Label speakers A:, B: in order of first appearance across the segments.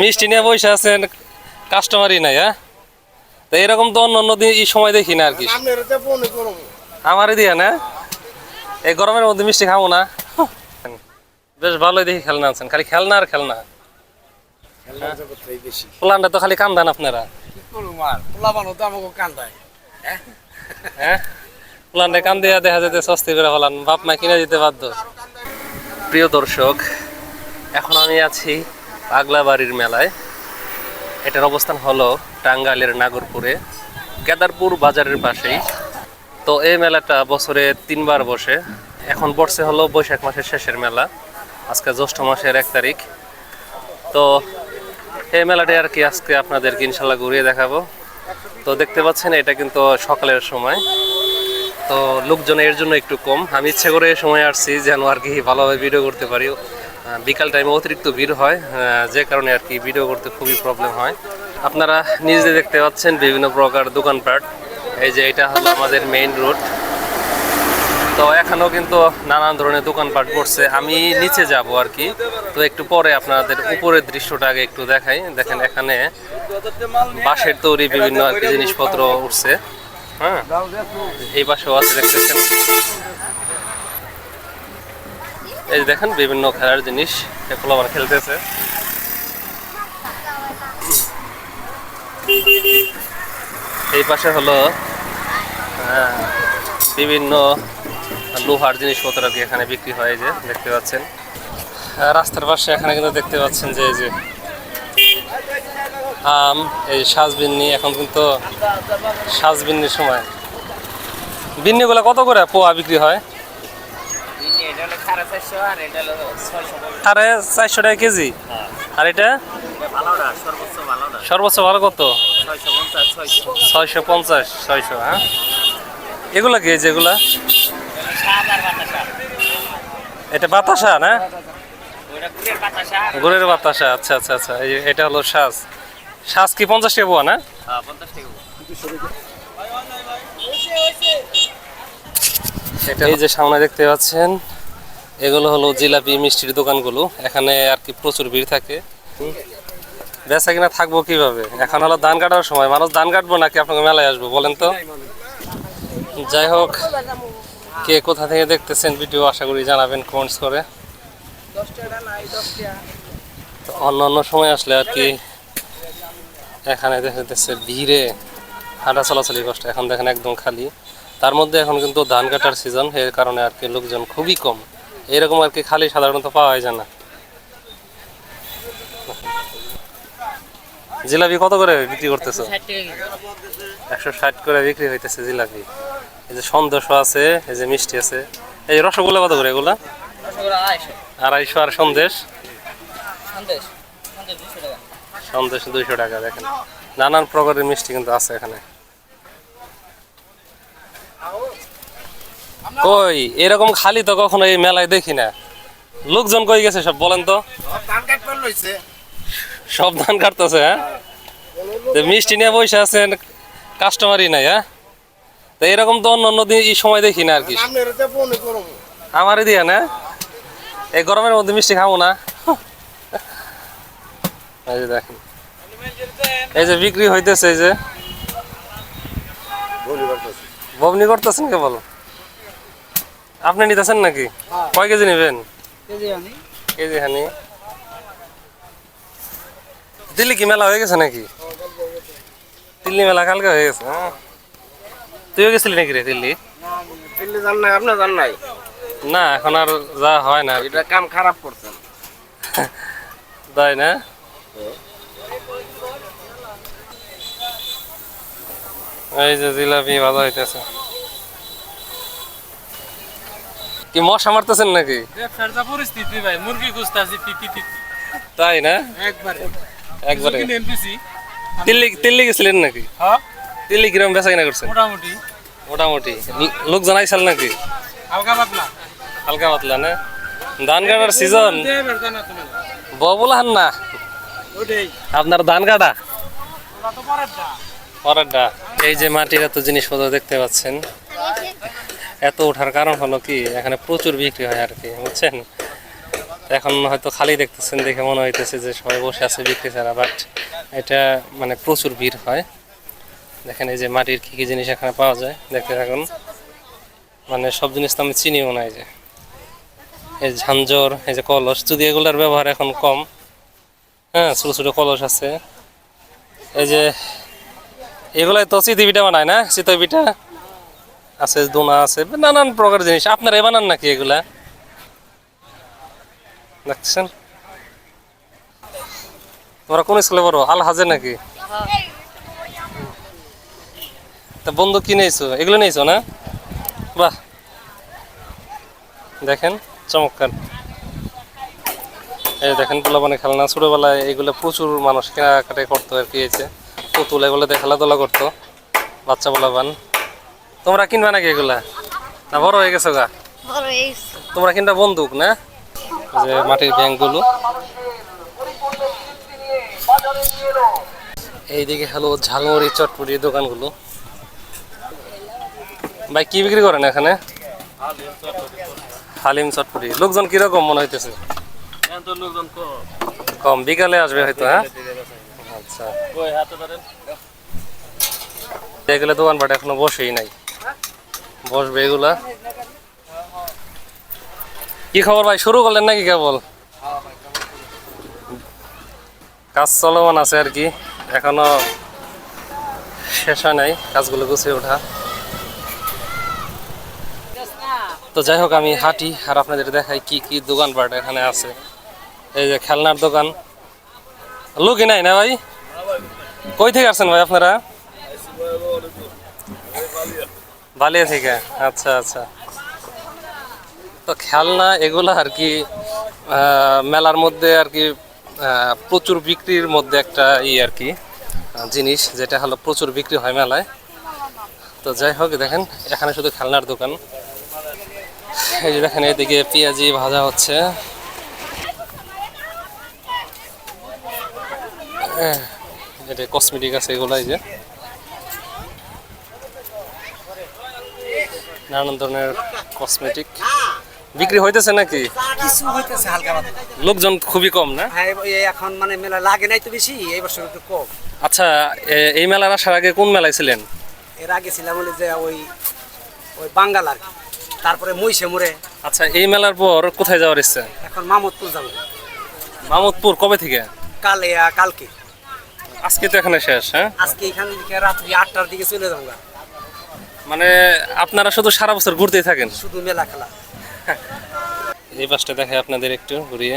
A: মিষ্টি নিয়ে বসে আছেন কাস্টমারই নাই হ্যাঁ? তো এরকম তো অন্য অন্য দিন এই সময় দেখি না আর কি। আমারই দিয়ে না? এই গরমের মধ্যে মিষ্টি খাব না। বেশ ভালোই দেখি খেলনা আনছেন। খালি খেলনা আর খেলনা।
B: বেশি।
A: প্লানটা তো খালি কান্দান আপনারা।
B: কান্দায়।
A: হ্যাঁ? প্লানটা কান দিয়া দেখা যেতে সস্তি করে ফেলান বাপ মা কিনে দিতে বাধ্য। প্রিয় দর্শক এখন আমি আছি পাগলা বাড়ির মেলায়। এটার অবস্থান হলো টাঙ্গাইলের নাগরপুরে কেদারপুর বাজারের পাশেই। তো এই মেলাটা বছরে তিনবার বসে। এখন বসছে হলো বৈশাখ মাসের শেষের মেলা। আজকে জ্যৈষ্ঠ মাসের এক তারিখ। তো এই মেলাটাই আর কি আজকে আপনাদেরকে ইনশাল্লাহ ঘুরিয়ে দেখাবো। তো দেখতে পাচ্ছেন, এটা কিন্তু সকালের সময়। তো লোকজন এর জন্য একটু কম। আমি ইচ্ছে করে এই সময় আসছি যেন আর কি ভালোভাবে ভিডিও করতে পারি। বিকাল টাইমে অতিরিক্ত ভিড় হয় যে কারণে আর কি ভিডিও করতে খুবই প্রবলেম হয়। আপনারা নিজে দেখতে পাচ্ছেন বিভিন্ন প্রকার দোকানপাট। এই যে এটা হলো আমাদের মেইন রোড তো এখানেও কিন্তু নানান ধরনের দোকানপাট পড়ছে। আমি নিচে যাব আর কি। তো একটু পরে আপনাদের উপরের দৃশ্যটা আগে একটু দেখাই। দেখেন এখানে বাঁশের তৈরি বিভিন্ন আর কি জিনিসপত্র উঠছে। হ্যাঁ এই পাশেও আছে, দেখতেছেন? এই দেখেন, বিভিন্ন খেলার জিনিস এগুলো আবার খেলতেছে। এই পাশে হলো বিভিন্ন লোহার জিনিসপত্র আর কি এখানে বিক্রি হয় যে, দেখতে পাচ্ছেন। রাস্তার পাশে এখানে কিন্তু দেখতে পাচ্ছেন যে এই যে আম, এই সাজবিন্নি, এখন কিন্তু সাজবিন্নির সময়। বিন্নিগুলো কত করে পোয়া বিক্রি হয়?
C: সাড়ে চারশো আর
A: চারশো টাকা কেজি? আর এটা?
C: সর্বোচ্চ
A: ভালো কত?
C: ছয়শো পঞ্চাশ ছয়শো।
A: হ্যাঁ? এগুলা কি যেগুলা? এটা বাতাসা না?
C: গুড়ের বাতাসা
A: আচ্ছা আচ্ছা আচ্ছা এটা হলো শ্বাস শ্বাস কি পঞ্চাশ টাকা পোয়া না?
C: হ্যাঁ
A: এই যে সামনে দেখতে পাচ্ছেন এগুলো হলো জিলাপি, মিষ্টির দোকানগুলো। এখানে আর কি প্রচুর ভিড় থাকে। বেচা কিনা থাকব কীভাবে? এখন হলো ধান কাটার সময়। মানুষ ধান কাটবো নাকি আপনাকে মেলায় আসব, বলেন তো? যাই হোক, কে কোথা থেকে দেখতেছেন ভিডিও, আশা করি জানাবেন কমেন্টস করে। অন্য অন্য সময় আসলে আর কি এখানে দেখা যাচ্ছে ভিড়ে। হাঁটা চলাচলি কষ্ট। এখন দেখেন একদম খালি। তার মধ্যে এখন কিন্তু ধান কাটার সিজন এর কারণে আর কি লোকজন খুবই কম। এরকম আর কি খালি সাধারণত পাওয়া যায় না। জিলাপি কত করে বিক্রি করতেছো? একশো ষাট করে বিক্রি হইতেছে জিলাপি। এই যে সন্দেশ আছে এই যে মিষ্টি আছে। এই যে রসগোল্লা কত করে এগুলা?
C: আড়াইশো।
A: আর সন্দেশ?
C: সন্দেশ
A: দুইশো টাকা দেখেন। নানান প্রকারের মিষ্টি কিন্তু আছে এখানে। কই, এরকম খালি তো কখনো এই মেলায় দেখি না। লোকজন কই গেছে সব, বলেন তো। সব ধান কাটতেছে হ্যাঁ? মিষ্টি নিয়ে বসে আছেন কাস্টমারই নাই হ্যাঁ? তো এরকম তো অন্য অন্য দিন এই সময় দেখি না আর কি। আমারই দিয়ে না? এই গরমের মধ্যে মিষ্টি খাব না। এই যে দেখেন। এই যে বিক্রি হইতেছে, এই যে। ববনি করতেছেন কে কেবল আপনি নিতেছেন নাকি? কয় কেজি নেবেন?
C: কেজি
A: কেজি হানি দিল্লি কি মেলা হয়ে গেছে নাকি? দিল্লি মেলা কালকে হয়ে গেছে হ্যাঁ। তুইও গেছিলি নাকি রে দিল্লি?
B: দিল্লি যান নাই আপনি যান নাই?
A: না এখন আর যা হয় না।
B: এটা কাম খারাপ করছেন
A: তাই না? এই যে জিলাপি ভালো হইতেছে। কি মশা মারতেছেন নাকি?
D: ব্যবসার যা পরিস্থিতি ভাই মুরগি খুঁজতেছি তিতি তিতি
A: তাই না?
D: একবারে।
A: একবারে। দিল্লি দিল্লি গেছিলেন নাকি?
D: হ্যাঁ?
A: দিল্লি কিরম বেচা কিনা করছেন?
D: মোটামুটি।
A: মোটামুটি। লোক জানাইছিল নাকি?
D: হালকা পাতলা।
A: হালকা পাতলা না? ধান কাটার সিজন
D: জানা
A: না? আপনার ধান কাটা?
D: পরের
A: পরেরটা। এই যে মাটির এত জিনিসপত্র দেখতে পাচ্ছেন। এত ওঠার কারণ হলো কি, এখানে প্রচুর বিক্রি হয় আর কি, বুঝছেন? এখন হয়তো খালি দেখতেছেন, দেখে মনে হইতেছে যে সবাই বসে আছে বিক্রি ছাড়া বাট এটা মানে প্রচুর ভিড় হয়। দেখেন এই যে মাটির কী কী জিনিস এখানে পাওয়া যায়, দেখতে থাকুন। মানে সব জিনিস তো আমি চিনিও না এই যে। এই ঝাঞ্ঝর এই যে কলস, যদি এগুলোর ব্যবহার এখন কম হ্যাঁ ছোটো ছোটো কলস আছে। এই যে, এগুলাই তো চিতই পিঠা বানায় না, চিতই পিঠা? আছে, দোনা আছে, নানান প্রকার জিনিস। আপনারা বানান নাকি এগুলা? দেখছেন? তোমরা কোন স্কুলে পড়ো? আল হাজে নাকি? তা বন্ধু কি নিয়েছো? এগুলো নিয়েছো না? বাহ। দেখেন, চমৎকার। এই দেখেন পোলাপানে খেলনা। ছোটবেলায় এগুলো প্রচুর মানুষ কেনাকাটাই করতো আর কি, এই যে। পুতুল এগুলোতে খেলাধুলা করতো। বাচ্চা পোলাপান তোমরা কিনবা নাকি এগুলা? না বড় হয়ে গেছো গা? তোমরা কিনবা বন্দুক না? যে মাটির ব্যাংকগুলো। এইদিকে হলো ঝালমুড়ি চটপুরি দোকানগুলো। ভাই কি বিক্রি করেন এখানে? হালিম চটপুরি লোকজন কীরকম মনে হইতেছে? কম। বিকালে আসবে হয়তো হ্যাঁ? আচ্ছা। এগুলো দোকানপাট এখনও বসেই নাই। বসবে এগুলা? কি খবর ভাই? শুরু করলেন নাকি কেবল? কাজ চলমান আছে আর কি। এখনও শেষ হয় নাই কাজগুলো গুছিয়ে ওঠা। তো যাই হোক, আমি হাঁটি আর আপনাদের দেখাই কি কি দোকানপাট এখানে আছে। এই যে খেলনার দোকান। লোকই নাই না ভাই? কই থেকে আসছেন ভাই আপনারা? বালিয়া থেকে। আচ্ছা আচ্ছা। তো খেলনা এগুলো আর কি মেলার মধ্যে আর কি প্রচুর বিক্রির মধ্যে একটা ই আর কি জিনিস, যেটা হলো প্রচুর বিক্রি হয় মেলায়। তো যাই হোক, দেখেন, এখানে শুধু খেলনার দোকান। এই যে দেখেন, এদিকে পেঁয়াজি ভাজা হচ্ছে। এটা কসমেটিক আছে এগুলো এই যে। নানান ধরনের কসমেটিক বিক্রি হইতেছে নাকি?
E: কিছু হইতেছে হালকা
A: লোকজন খুবই কম না?
E: হ্যাঁ এখন মানে মেলা লাগে নাই তো বেশি এই বছর একটু কম।
A: আচ্ছা এই মেলার আসার আগে কোন মেলায় ছিলেন?
E: এর আগে ছিলাম হলে যে ওই ওই বাঙ্গাল আর কি। তারপরে মহিষে মোড়ে
A: আচ্ছা এই মেলার পর কোথায় যাওয়ার ইচ্ছা?
E: এখন মামদপুর যাব।
A: মামুদপুর কবে থেকে?
E: কালে কালকে।
A: আজকে তো এখানে শেষ হ্যাঁ?
E: আজকে এখান থেকে রাত্রি আটটার দিকে চলে যাব।
A: মানে আপনারা শুধু সারা বছর ঘুরতেই থাকেন?
E: শুধু মেলা খেলা।
A: এই পাশটা দেখে আপনাদের একটু ঘুরিয়ে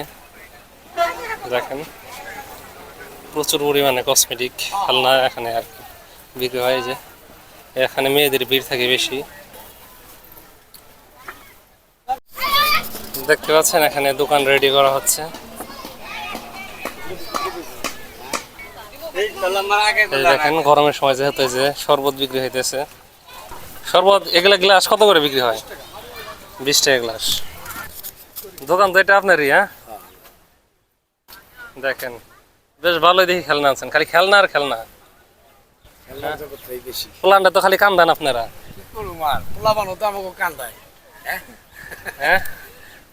A: দেখেন। প্রচুর পরিমাণে কসমেটিক খেলনা এখানে আর কি বিক্রি হয় এই যে। এখানে মেয়েদের ভিড় থাকে বেশি। দেখতে পাচ্ছেন এখানে দোকান রেডি করা হচ্ছে। দেখেন গরমের সময় যেহেতু যে শরবত বিক্রি হইতেছে। শরবত এগুলা গ্লাস কত করে বিক্রি হয়? বিশ টাকা গ্লাস। দোকান তো এটা আপনারই হ্যাঁ? দেখেন বেশ ভালোই দেখি খেলনা আনছেন খালি খেলনা আর খেলনা। প্লানটা তো খালি কান্দান আপনারা।
E: কান্দায়
A: হ্যাঁ?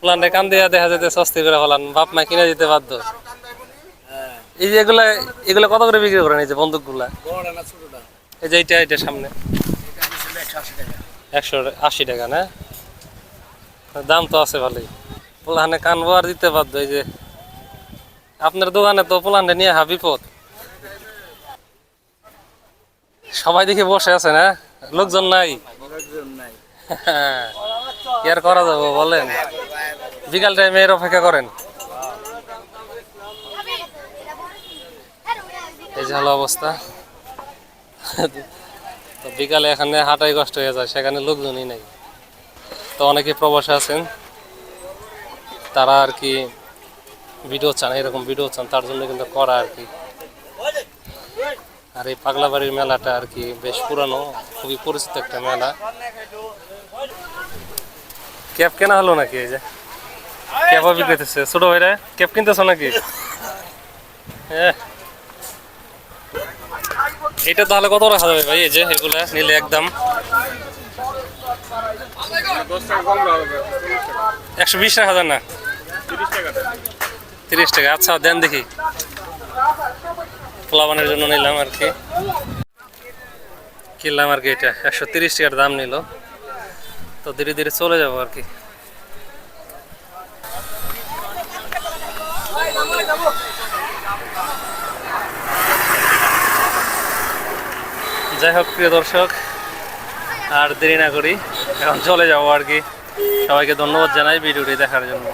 A: প্লানটা কান দিয়া দেখা যেতে সস্তি করে ফেলান বাপ মা কিনে দিতে বাধ্য। এই যে এগুলা এগুলা কত করে বিক্রি করেন এই যে বন্দুকগুলা? এই যে এইটা এটা সামনে। একশো আশি টাকা, না? দাম তো আছে ভালোই। পোলাহানে কানবো আর দিতে বাধ্য, এই যে। আপনার দোকানে তো পোলাহানে নিয়ে হা বিপদ। সবাই দেখে বসে আছে, না? লোকজন নাই। আর করা যাব, বলেন? বিকাল টাইমে এর অপেক্ষা করেন। এই যে হলো অবস্থা। তো বিকালে এখানে হাঁটাই কষ্ট হয়ে যায়, সেখানে লোকজনই নাই। তো অনেকে প্রবাসে আছেন, তারা আর কি ভিডিও চান, এরকম ভিডিও চান, তার জন্য কিন্তু করা আর কি। আর এই পাগলাবাড়ির মেলাটা আর কি বেশ পুরানো, খুবই পরিচিত একটা মেলা। ক্যাব কেনা হলো নাকি এই যে? ক্যাপও বিক্রি ছোট ভাইরা, ক্যাব কিনতেছো নাকি? হ্যাঁ এটা তাহলে কত রাখা যাবে ভাই এই যে এগুলা নিলে একদম? একশো বিশ রাখা যায় না? তিরিশ টাকা। আচ্ছা দেন দেখি। প্লাবানের জন্য নিলাম আর কি। কিনলাম আর কি এটা। একশো তিরিশ টাকার দাম নিল। তো ধীরে ধীরে চলে যাব আর কি। যাই হোক, প্রিয় দর্শক, আর দেরি না করি, এখন চলে যাব আর কি। সবাইকে ধন্যবাদ জানাই ভিডিওটি দেখার জন্য।